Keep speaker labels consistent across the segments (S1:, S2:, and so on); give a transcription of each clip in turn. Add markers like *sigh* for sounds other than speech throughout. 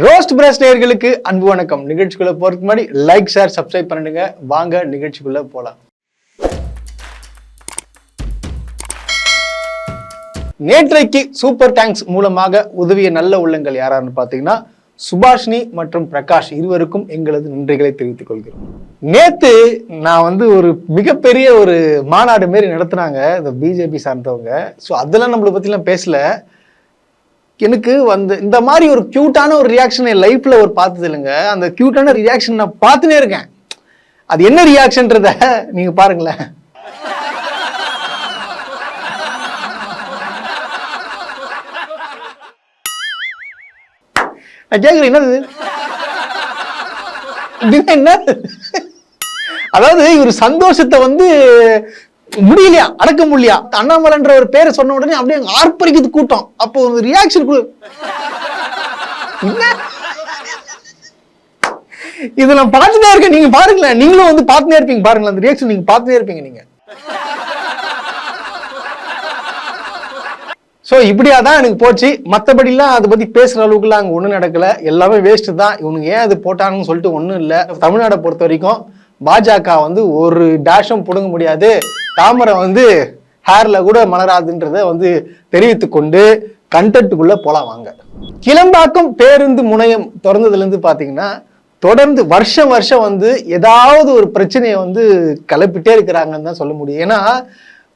S1: Roast press நேர்களுக்கு அன்பு வணக்கம். நிகழ்ச்சிக்குள்ள போறதுக்கு முன்னாடி லைக் ஷேர் சப்ஸ்கிரைப் பண்ணிடுங்க. வாங்க நிகழ்ச்சிக்குள்ள போலாம். நேற்றைக்கு சூப்பர் டேங்க்ஸ் மூலமாக உதவிய நல்ல உள்ளங்கள் யாராருன்னு பார்த்தீங்கன்னா சுபாஷினி மற்றும் பிரகாஷ் இருவருக்கும் எங்களது நன்றிகளை தெரிவித்துக் கொள்கிறோம். நேத்து நான் வந்து ஒரு மிகப்பெரிய ஒரு மாநாடு மாரி நடத்துனாங்க இந்த பிஜேபி சார்ந்தவங்க. ஸோ அதெல்லாம் நம்மளை பத்திலாம் பேசல. எனக்கு வந்து இந்த மாதிரி ஒரு க்யூட்டான ஒரு ரியாக்ஷன் என் லைஃப்பில் ஒரு பார்த்தது இல்லைங்க. அந்த கியூட்டான ரியாக்ஷன் நான் பார்த்துனே இருக்கேன். அது என்ன ரியாக்ஷன்றத நீங்க பாருங்களேன். நான் கேட்குறேன் என்னது? அப்படின்னா என்ன? அதாவது இவர் சந்தோஷத்தை வந்து முடியலையா? அடக்க முடியலையா? அண்ணாமலைன்ற ஒரு பேரை சொன்ன உடனே அப்படியே ஆர்ப்பரிக்குது கூட்டம். அப்போ ஒரு ரியாக்ஷன் குழு இது நான் பார்த்துட்டே இருக்கேன் நீங்க பாருங்களேன். நீங்களும் வந்து பார்த்துட்டே இருப்பீங்க பாருங்களேன். அந்த ரியாக்ஷன் நீங்க பார்த்துட்டே இருப்பீங்க நீங்க. ஸோ இப்படியா தான் எனக்கு போச்சு. மற்றபடிலாம் அதை பற்றி பேசுகிற அளவுக்குலாம் அங்கே ஒன்றும் நடக்கல. எல்லாமே வேஸ்ட்டு தான். இவனுங்க ஏன் அது போட்டாங்கன்னு சொல்லிட்டு ஒன்றும் இல்லை. தமிழ்நாடை பொறுத்த வரைக்கும் பாஜக வந்து ஒரு டேஷும் பிடுங்க முடியாது. தாமரை வந்து ஹேர்ல கூட மலராதுன்றத வந்து தெரிவித்து கொண்டு கண்டென்ட்டுக்குள்ள போலாம் வாங்க. கிளம்பாக்கம் பேருந்து முனையம் திறந்ததுலேருந்து பார்த்தீங்கன்னா தொடர்ந்து வருஷம் வருஷம் வந்து ஏதாவது ஒரு பிரச்சனையை வந்து கிளப்பிட்டே இருக்கிறாங்கன்னு தான் சொல்ல முடியும். ஏன்னா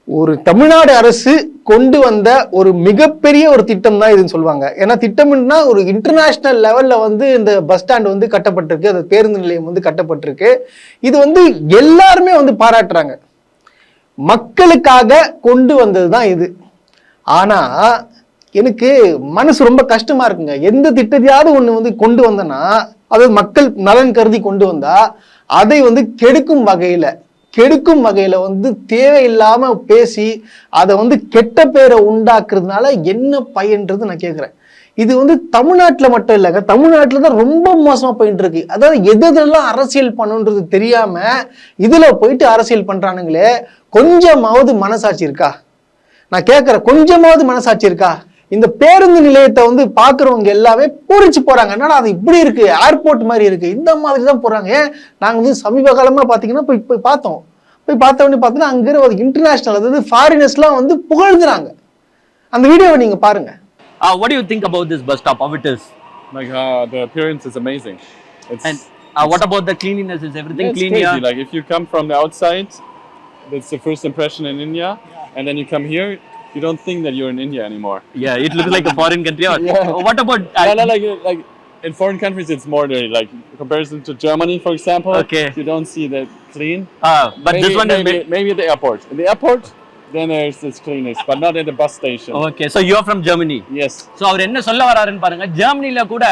S1: ஒரு தமிழ்நாடு அரசு கொண்டு வந்த ஒரு மிகப்பெரிய ஒரு திட்டம் தான் இதுன்னு சொல்லுவாங்க. ஏன்னா திட்டம்னா ஒரு இன்டர்நேஷ்னல் லெவல்ல வந்து இந்த பஸ் ஸ்டாண்ட் வந்து கட்டப்பட்டிருக்கு அந்த பேருந்து நிலையம் வந்து கட்டப்பட்டிருக்கு. இது வந்து எல்லாருமே வந்து பாராட்டுறாங்க. மக்களுக்காக கொண்டு வந்தது தான் இது. ஆனா எனக்கு மனசு ரொம்ப கஷ்டமா இருக்குங்க. எந்த திட்டத்தையாவது ஒன்று வந்து கொண்டு வந்தனா அதாவது மக்கள் நலன் கருதி கொண்டு வந்தா அதை வந்து கெடுக்கும் வகையில கெடுக்கும் வகையில வந்து தேவையில்லாம பேசி அதை வந்து கெட்ட பேரை உண்டாக்குறதுனால என்ன பயன்றது நான் கேட்குறேன் இது வந்து தமிழ்நாட்டில் மட்டும் இல்லைங்க. தமிழ்நாட்டில் தான் ரொம்ப மோசமாக போயிட்டு இருக்கு. அதாவது எது எதெல்லாம் அரசியல் பண்ணுன்றது தெரியாமல் இதில் போயிட்டு அரசியல் பண்ணுறானுங்களே கொஞ்சமாவது மனசாட்சி இருக்கா? நான் கேட்குறேன் கொஞ்சமாவது மனசாட்சி இருக்கா? இந்த பேருந்து நிலையத்தை வந்து பார்க்குறவங்க எல்லாமே பூரிச்சு போகிறாங்க என்னடா அது இப்படி இருக்குது ஏர்போர்ட் மாதிரி இருக்குது இந்த மாதிரி தான் போகிறாங்க ஏன் வந்து சமீப காலமாக பார்த்தீங்கன்னா போய் போய் பார்த்தோம். போய் பார்த்த பார்த்தோன்னா பார்த்தீங்கன்னா அங்க இன்டர்நேஷனல் அதாவது ஃபாரினர்ஸ்லாம் வந்து புகழ்ந்துறாங்க. அந்த வீடியோவை நீங்கள் பாருங்கள்
S2: Uh, what do you think about this bus stop? How it is?
S3: Like uh, the appearance is amazing. It's,
S2: And uh, what about the cleanliness? Is everything
S3: yeah,
S2: clean
S3: crazy.
S2: here?
S3: Like if you come from the outside, that's the first impression in India, and then you come here, you don't think that you're in India anymore.
S2: yeah, it looks like a *laughs* foreign country. Or,
S3: Yeah.
S2: What about? uh,
S3: No, no, like like in foreign countries, it's more dirty. Like in comparison to Germany, for example,
S2: Okay.
S3: you don't see that clean.
S2: uh, but
S3: maybe,
S2: this one is.
S3: maybe,
S2: made-
S3: maybe at the airport. In the airport, then there's this cleanness, but not at the bus station.
S2: Okay, so you are from Germany.
S3: Yes.
S2: So அவர் என்ன சொல்ல வராருன்னு பாருங்க ஜெர்மனில கூட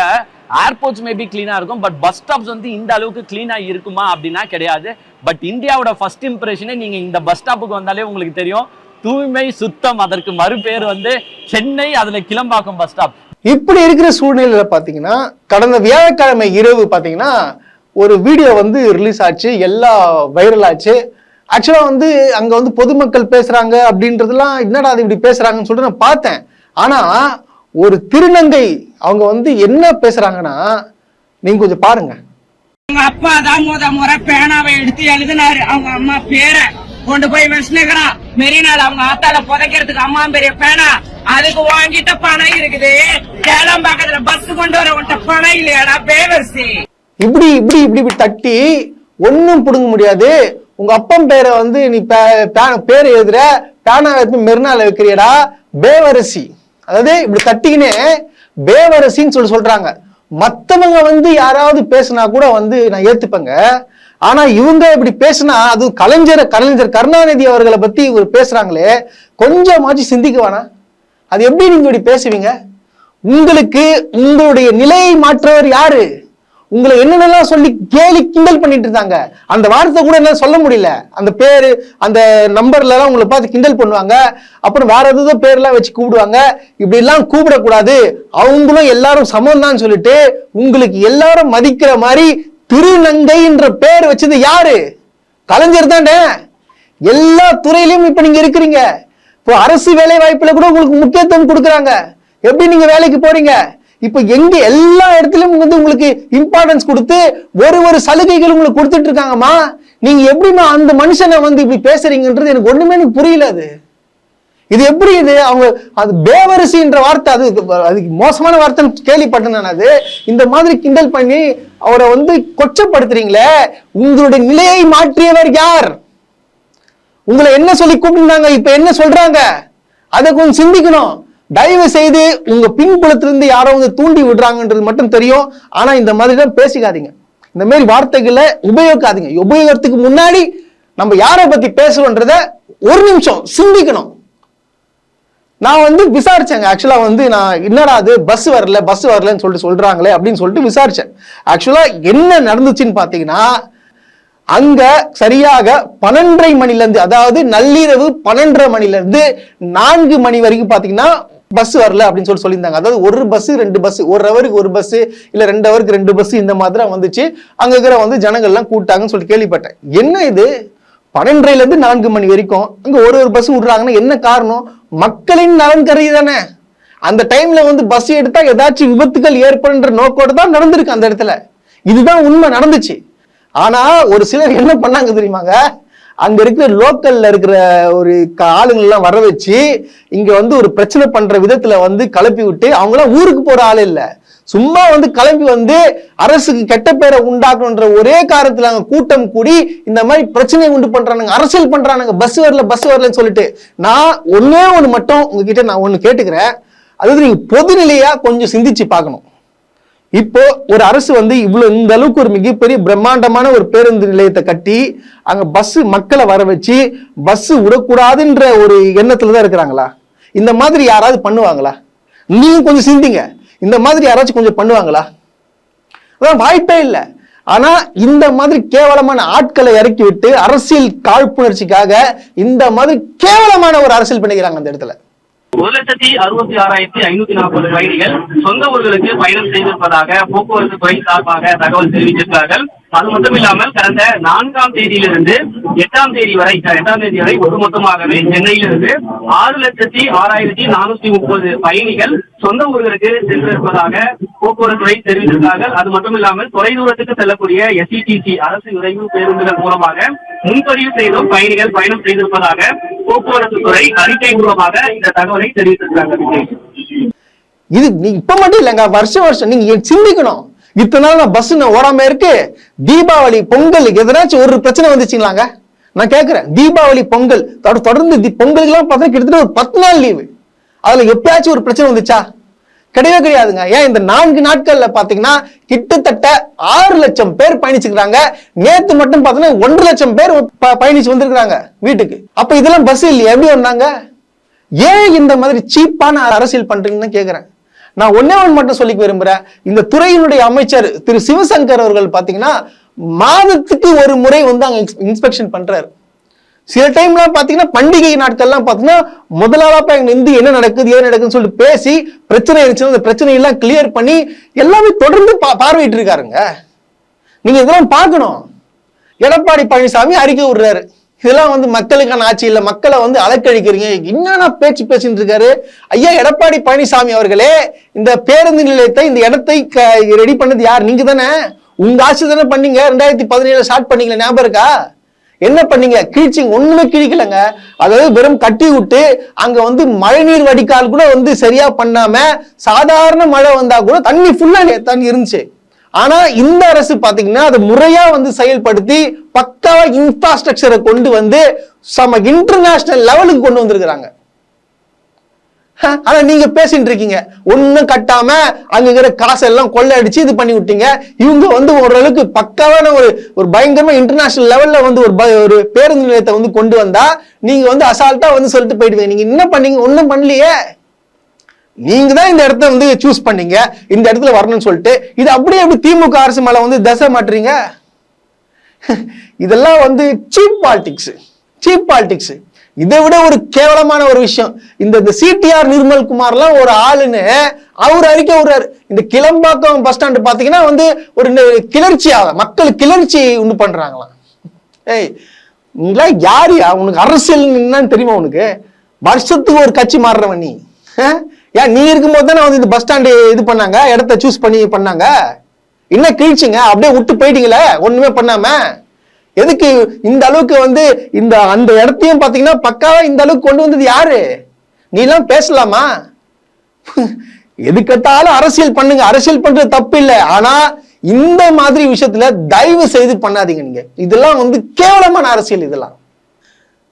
S2: airports maybe கிளீனா இருக்கும் but bus stops வந்து இந்த அளவுக்கு கிளீனா இருக்குமா அப்படின்னா கிடையாது பட் இந்தியாவோட ஃபர்ஸ்ட் இம்ப்ரெஷனே நீங்க இந்த பஸ் ஸ்டாப்புக்கு வந்தாலே உங்களுக்கு தெரியும் தூய்மை சுத்தம் அதற்கு மறுபேர் வந்து சென்னை அதுல கிளம்பாக்கம் பஸ் ஸ்டாப்
S1: இப்படி இருக்கிற சூழ்நிலையில பாத்தீங்கன்னா கடந்த வியாழக்கிழமை இரவு பாத்தீங்கன்னா ஒரு வீடியோ வந்து ரிலீஸ் ஆச்சு எல்லா வைரல் ஆச்சு ஆக்சுவலா வந்து அங்க வந்து பொதுமக்கள் பேசுறாங்க அப்படின்றதெல்லாம் என்னடா அது இப்படி பேசுறாங்கன்னு சொல்லிட்டு நான் பார்த்தேன். ஆனா ஒரு திருநங்கை அவங்க வந்து என்ன பேசுறாங்கன்னா நீங்க கொஞ்சம் பாருங்க.
S4: அவங்க அப்பா தான் முத முறை பேனாவை எடுத்து எழுதினாரு. அவங்க அம்மா பேரை கொண்டு போய் வச்சுனுக்கிறான் மெரினால அவங்க ஆத்தால புதைக்கிறதுக்கு அம்மா பெரிய பேனா. அதுக்கு வாங்கிட்ட பணம் இருக்குது. சேலம் பக்கத்துல பஸ் கொண்டு வர உன்ட்ட பணம் இல்லையாடா பேவர்சி?
S1: இப்படி இப்படி இப்படி தட்டி ஒன்றும் பிடுங்க முடியாது. உங்க அப்பன் பேரை வந்து நீ பே- பே- பேர் எழுதுற பேனா எடுத்து மெரினால வைக்கிறியடா? பேவரசி. அதாவது இப்படி தட்டிக்கினே பேவரசின்னு சொல்லி சொல்றாங்க. மத்தவங்க வந்து யாராவது பேசுனா கூட வந்து நான் ஏத்துப்பேங்க. ஆனா இவங்க இப்படி பேசுனா அது கலைஞர் கலைஞர் கருணாநிதி அவர்களை பத்தி இவர் பேசுறாங்களே கொஞ்சமாச்சு சிந்திக்க வேணாம் அது எப்படி நீங்க இப்படி பேசுவீங்க? உங்களுக்கு உங்களுடைய நிலையை மாற்றவர் யாரு? உங்களை என்னென்னலாம் சொல்லி கேலி கிண்டல் பண்ணிட்டு இருந்தாங்க? அந்த வார்த்தை கூட என்ன சொல்ல முடியல. அந்த பேரு அந்த நம்பர்லலாம் உங்களை பார்த்து கிண்டல் பண்ணுவாங்க. அப்புறம் வேற ஏதோ பேர்லாம் வச்சு கூப்பிடுவாங்க. இப்படி எல்லாம் கூப்பிடக்கூடாது. அவங்களும் எல்லாரும் சமம் தான் சொல்லிட்டு உங்களுக்கு எல்லாரும் மதிக்கிற மாதிரி திருநங்கைன்ற பேர் வச்சது யாரு? கலைஞர் தானே. எல்லா துறையிலும் இப்ப நீங்க இருக்கிறீங்க. இப்போ அரசு வேலை வாய்ப்புல கூட உங்களுக்கு முக்கியத்துவம் கொடுக்குறாங்க. எப்படி நீங்க வேலைக்கு போறீங்க? இப்ப எங்க எல்லா இடத்துலயும் வந்து உங்களுக்கு இம்பார்ட்டன்ஸ் கொடுத்து ஒரு ஒரு சலுகைகள் உங்களுக்கு கொடுத்துட்டு இருக்காங்கம்மா. நீங்க எப்படிம்மா அந்த மனுஷனை வந்து இப்படி பேசுறீங்கன்றது எனக்கு ஒண்ணுமே எனக்கு புரியல அது. இது எப்படி இது? அவங்க அது பேவரிசின்ற வார்த்தை அது அதுக்கு மோசமான வார்த்தைன்னு கேள்விப்பட்டேன் நான் அது. இந்த மாதிரி கிண்டல் பண்ணி அவரை வந்து கொச்சப்படுத்துறீங்களே உங்களுடைய நிலையை மாற்றியவர் யார்? உங்களை என்ன சொல்லி கூப்பிட்டுருந்தாங்க இப்ப என்ன சொல்றாங்க? அதை கொஞ்சம் சிந்திக்கணும். தயவு செய்து உங்க பின்புலத்திலிருந்து யாரோ வந்து தூண்டி விடுறாங்கன்றது மட்டும் தெரியும். ஆனா இந்த மாதிரி தான் பேசிக்காதீங்க. இந்த மாதிரி வார்த்தைகளை உபயோகிக்காதீங்க. உபயோகத்துக்கு முன்னாடி நம்ம யாரை பத்தி பேசுறோன்றத ஒரு நிமிஷம் சிந்திக்கணும். நான் வந்து விசாரிச்சேங்க. ஆக்சுவலா வந்து நான் என்னடா அது பஸ் வரல பஸ் வரலன்னு சொல்லிட்டு சொல்றாங்களே அப்படின்னு சொல்லிட்டு விசாரிச்சேன். ஆக்சுவலா என்ன நடந்துச்சுன்னு பாத்தீங்கன்னா அங்க சரியாக பன்னெண்டரை மணிலேருந்து அதாவது நள்ளிரவு பன்னெண்டரை மணிலேருந்து நான்கு மணி வரைக்கும் பாத்தீங்கன்னா பஸ் வரல அப்படின்னு சொல்லி சொல்லியிருந்தாங்க. அதாவது ஒரு பஸ் ரெண்டு பஸ் ஒரு ஹவருக்கு ஒரு பஸ் இல்ல ரெண்டு ஹவருக்கு ரெண்டு பஸ் இந்த மாதிரி வந்துச்சு. அங்க இருக்கிற வந்து ஜனங்கள்லாம் கூட்டாங்கன்னு சொல்லி கேள்விப்பட்டேன். என்ன இது? பன்னெண்டரைல இருந்து நான்கு மணி வரைக்கும் அங்க ஒரு ஒரு பஸ் விடுறாங்கன்னா என்ன காரணம்? மக்களின் நலன் கருதி தானே. அந்த டைம்ல வந்து பஸ் எடுத்தா ஏதாச்சும் விபத்துகள் ஏற்படுன்ற நோக்கோடு தான் நடந்திருக்கு அந்த இடத்துல. இதுதான் உண்மை நடந்துச்சு. ஆனா ஒரு சிலர் என்ன பண்ணாங்க தெரியுமாங்க? அங்க இருக்கிற லோக்கல்ல இருக்கிற ஒரு ஆளுங்கள்லாம் வர வச்சு இங்க வந்து ஒரு பிரச்சனை பண்ற விதத்துல வந்து கலப்பி விட்டு அவங்களாம் ஊருக்கு போற ஆள் இல்ல. சும்மா வந்து கிளம்பி வந்து அரசுக்கு கெட்ட பேரை உண்டாக்கணுன்ற ஒரே காரணத்துல அங்க கூட்டம் கூடி இந்த மாதிரி பிரச்சனையை உண்டு பண்றானுங்க அரசியல் பண்றானுங்க. பஸ் வரல பஸ் வரலன்னு சொல்லிட்டு நான் ஒன்னே ஒண்ணு மட்டும் உங்ககிட்ட நான் ஒண்ணு கேட்டுக்கிறேன். அதாவது நீங்க பொதுநிலையா கொஞ்சம் சிந்திச்சு பார்க்கணும். இப்போ ஒரு அரசு வந்து இவ்வளவு இந்த அளவுக்கு ஒரு மிகப்பெரிய பிரம்மாண்டமான ஒரு பேருந்து நிலையத்தை கட்டி அங்க பஸ் மக்களை வர வச்சு பஸ் விடக்கூடாதுன்ற ஒரு எண்ணத்துல தான் இருக்கிறாங்களா? இந்த மாதிரி யாராவது பண்ணுவாங்களா? நீங்க கொஞ்சம் சிந்திங்க. இந்த மாதிரி யாராச்சும் கொஞ்சம் பண்ணுவாங்களா? அதான் வாய்ப்பே இல்லை. ஆனா இந்த மாதிரி கேவலமான ஆட்களை இறக்கி விட்டு அரசியல் காழ்ப்புணர்ச்சிக்காக இந்த மாதிரி கேவலமான ஒரு அரசியல் பண்ணிக்கிறாங்க அந்த இடத்துல.
S5: ஒரு லட்சத்தி அறுபத்தி ஆறாயிரத்தி ஐநூத்தி நாற்பது பயணிகள் சொந்த ஊர்களுக்கு பயணம் செய்திருப்பதாக போக்குவரத்து துறை சார்பாக தகவல் தெரிவித்திருக்கிறார்கள். அது மட்டும் இல்லாமல் கடந்த நான்காம் தேதியிலிருந்து எட்டாம் தேதி வரை எட்டாம் தேதி வரை ஒட்டுமொத்தமாகவே சென்னையிலிருந்து ஆறு லட்சத்தி ஆறாயிரத்தி நானூத்தி முப்பது பயணிகள் சொந்த ஊர்களுக்கு சென்றிருப்பதாக போக்குவரத்துறை துறை அது மட்டும் இல்லாமல் தொலைதூரத்துக்கு செல்லக்கூடிய எஸ்இடிசி அரசு விரைவு பேருந்துகள் மூலமாக முன்பதிவு செய்தும் பயணிகள் பயணம் செய்திருப்பதாக போக்குவரத்து துறை அறிக்கை மூலமாக இந்த தகவலை தெரிவித்திருக்கிறார்கள்.
S1: இது இப்ப மட்டும் இல்லைங்க வருஷம் வருஷம் நீங்க சிந்திக்கணும். இத்தனை நாள் நான் பஸ் நான் ஓடாம இருக்கு. தீபாவளி பொங்கல் எதனாச்சும் ஒரு பிரச்சனை வந்துச்சுங்களாங்க? நான் கேட்கிறேன் தீபாவளி பொங்கல் தொடர்ந்து தி- பொங்கலுக்குலாம் பார்த்தா கிட்டத்தட்ட ஒரு பத்து நாள் லீவு அதுல எப்பயாச்சும் ஒரு பிரச்சனை வந்துச்சா? கிடையவே கிடையாதுங்க. ஏன் இந்த நான்கு நாட்கள்ல பாத்தீங்கன்னா கிட்டத்தட்ட ஆறு லட்சம் பேர் பயணிச்சுக்கிறாங்க. நேத்து மட்டும் பாத்தீங்கன்னா ஒன்றரை லட்சம் பேர் ப- பயணிச்சு வந்திருக்கிறாங்க வீட்டுக்கு. அப்ப இதெல்லாம் பஸ் இல்லையா? எப்படி வந்தாங்க? ஏன் இந்த மாதிரி சீப்பான அரசியல் பண்றீங்கன்னு கேக்குறேன். நான் ஒன்னே ஒன்று மட்டும் சொல்லிக்க விரும்புறேன். இந்த துறையினுடைய அமைச்சர் திரு சிவசங்கர் அவர்கள் பாத்தீங்கன்னா மாதத்துக்கு ஒரு முறை வந்து அங்கே இன்ஸ்பெக்ஷன் பண்றாரு. சில டைம்லாம் பாத்தீங்கன்னா பண்டிகை நாட்கள்லாம் பாத்தீங்கன்னா முதலாளா போய் நின்று என்ன நடக்குது ஏன் நடக்குதுன்னு சொல்லிட்டு பேசி பிரச்சனை இருந்துச்சுன்னா அந்த பிரச்சனை எல்லாம் கிளியர் பண்ணி எல்லாமே தொடர்ந்து பா- பார்வையிட்டு இருக்காருங்க நீங்க இதெல்லாம் பார்க்கணும். எடப்பாடி பழனிசாமி அறிக்கை விடுறாரு. இதெல்லாம் வந்து மக்களுக்கான ஆட்சி இல்ல. மக்களை வந்து அலக்கழிக்கிறீங்க. என்னென்ன பேச்சு பேசிட்டு இருக்காரு? ஐயா எடப்பாடி பழனிசாமி அவர்களே இந்த பேருந்து நிலையத்தை இந்த இடத்தை ரெடி பண்ணது யார்? நீங்க தானே? உங்க ஆட்சி தானே பண்ணீங்க. ரெண்டாயிரத்தி பதினேழு ஸ்டார்ட் பண்ணீங்களா ஞாபகம் இருக்கா? என்ன பண்ணீங்க? கிழிச்சிங்க ஒண்ணுமே கிழிக்கலங்க. அதாவது வெறும் கட்டி விட்டு அங்க வந்து மழைநீர் வடிகால் கூட வந்து சரியா பண்ணாம சாதாரண மழை வந்தா கூட தண்ணி ஃபுல்லா தண்ணி இருந்துச்சு. ஆனா இந்த அரசு பாத்தீங்கன்னா அதை முறையா வந்து செயல்படுத்தி பக்காவா இன்ஃப்ராஸ்ட்ரக்சரை கொண்டு வந்து சம இன்டர்நேஷனல் லெவலுக்கு கொண்டு வந்திருக்கிறாங்க. ஆனா நீங்க பேசிட்டு இருக்கீங்க. ஒன்னும் கட்டாம அங்க இருக்கிற காசெல்லாம் கொள்ளை அடிச்சு இது பண்ணி விட்டீங்க. இவங்க வந்து ஓரளவுக்கு பக்காவான ஒரு ஒரு பயங்கரமா இன்டர்நேஷனல் லெவல்ல வந்து ஒரு ப- ஒரு பேருந்து நிலையத்தை வந்து கொண்டு வந்தா நீங்க வந்து அசால்ட்டா வந்து சொல்லிட்டு போயிடுவீங்க. நீங்க என்ன பண்ணீங்க? ஒன்னும் பண்ணலையே. நீங்க தான் இந்த இடத்த வந்து சூஸ் பண்ணீங்க. இந்த இடத்துல வரணும்னு சொல்லிட்டு. இது அப்படியே எப்படி திமுக அரசு மேல வந்து தசை மாட்டுறீங்க. *laughs* இதெல்லாம் வந்து சீப் பாலிடிக்ஸ் சீப் பாலிடிக்ஸ் இதை விட ஒரு கேவலமான ஒரு விஷயம். இந்த இந்த சிடிஆர் நிர்மல் குமார்லாம் ஒரு ஆளுன்னு அவர் அறிக்கை விடுறாரு. இந்த கிளம்பாக்கம் பஸ் ஸ்டாண்டு பாத்தீங்கன்னா வந்து ஒரு கிளர்ச்சி கிளர்ச்சியாக மக்கள் கிளர்ச்சி உண்டு பண்றாங்களாம். ஏய் நீங்களா யாரியா உனக்கு அரசியல் என்னன்னு தெரியுமா உனக்கு? வருஷத்துக்கு ஒரு கட்சி மாறுறவன் நீ. ஏன் நீ இருக்கும்போது தானே வந்து இந்த பஸ் ஸ்டாண்டு இது பண்ணாங்க இடத்த சூஸ் பண்ணி பண்ணாங்க? என்ன கிழிச்சிங்க? அப்படியே விட்டு போயிட்டீங்களே? ஒண்ணுமே பண்ணாம? எதுக்கு இந்த அளவுக்கு வந்து இந்த அந்த இடத்தையும் பாத்தீங்கன்னா பக்காவா இந்த அளவுக்கு கொண்டு வந்தது யாரு? நீ எல்லாம் பேசலாமா எதுக்கட்டாலும் அரசியல் பண்ணுங்க. அரசியல் பண்றது தப்பு இல்லை. ஆனா இந்த மாதிரி விஷயத்துல தயவு செய்து பண்ணாதீங்க நீங்க. இதெல்லாம் வந்து கேவலமான அரசியல் இதெல்லாம்.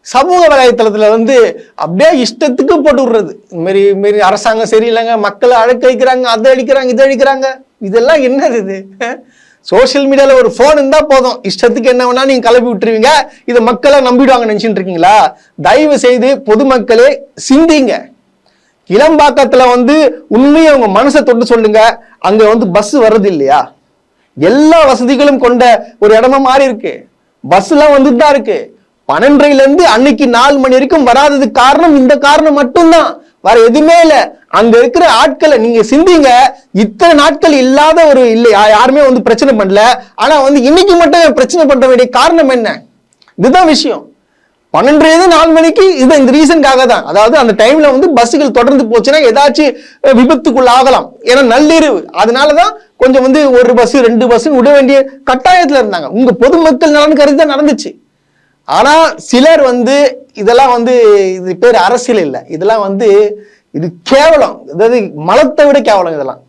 S1: சமூக வலைத்தளத்துல வந்து அப்படியே இஷ்டத்துக்கு போட்டு விடுறது. இந்த மாதிரி அரசாங்கம் சரியில்லைங்க. மக்களை அழைக்க வைக்கிறாங்க அதை அழிக்கிறாங்க இதை அழிக்கிறாங்க இதெல்லாம் என்னது இது? சோஷியல் மீடியாவில் ஒரு ஃபோன் இருந்தால் போதும். இஷ்டத்துக்கு என்ன வேணா நீங்கள் கிளப்பி விட்டுருவீங்க. இதை மக்களை நம்பிடுவாங்க நினைச்சிட்டு இருக்கீங்களா தயவு செய்து பொதுமக்களே சிந்திங்க. இளம்பாக்கத்தில் வந்து உண்மையை அவங்க மனசை தொட்டு சொல்லுங்க. அங்கே வந்து பஸ் வர்றது இல்லையா? எல்லா வசதிகளும் கொண்ட ஒரு இடமா மாறி இருக்கு. பஸ்லாம் வந்துட்டு தான் இருக்கு. பன்னெண்டரைல இருந்து அன்னைக்கு நாலு மணி வரைக்கும் வராததுக்கு காரணம் இந்த காரணம் மட்டும்தான். வேற எதுவுமே இல்ல. அங்க இருக்கிற ஆட்களை நீங்க சிந்திங்க. இத்தனை நாட்கள் இல்லாத ஒரு இல்லை. யாருமே வந்து பிரச்சனை பண்ணல. ஆனா வந்து இன்னைக்கு மட்டும் பிரச்சனை பண்ண வேண்டிய காரணம் என்ன? இதுதான் விஷயம். பன்னெண்டு நாலு மணிக்கு இது இந்த ரீசனுக்காக தான். அதாவது அந்த டைம்ல வந்து பஸ்ஸுகள் தொடர்ந்து போச்சுன்னா ஏதாச்சும் விபத்துக்குள்ள ஆகலாம் ஏன்னா நள்ளிரவு. அதனாலதான் கொஞ்சம் வந்து ஒரு பஸ் ரெண்டு பஸ் விட வேண்டிய கட்டாயத்துல இருந்தாங்க. உங்க பொதுமக்கள் நலன் கருதி தான் நடந்துச்சு. ஆனால் சிலர் வந்து இதெல்லாம் வந்து இது பேர் அரசியல் இல்லை. இதெல்லாம் வந்து இது கேவலம். அதாவது மலத்தை விட கேவலம் இதெல்லாம்.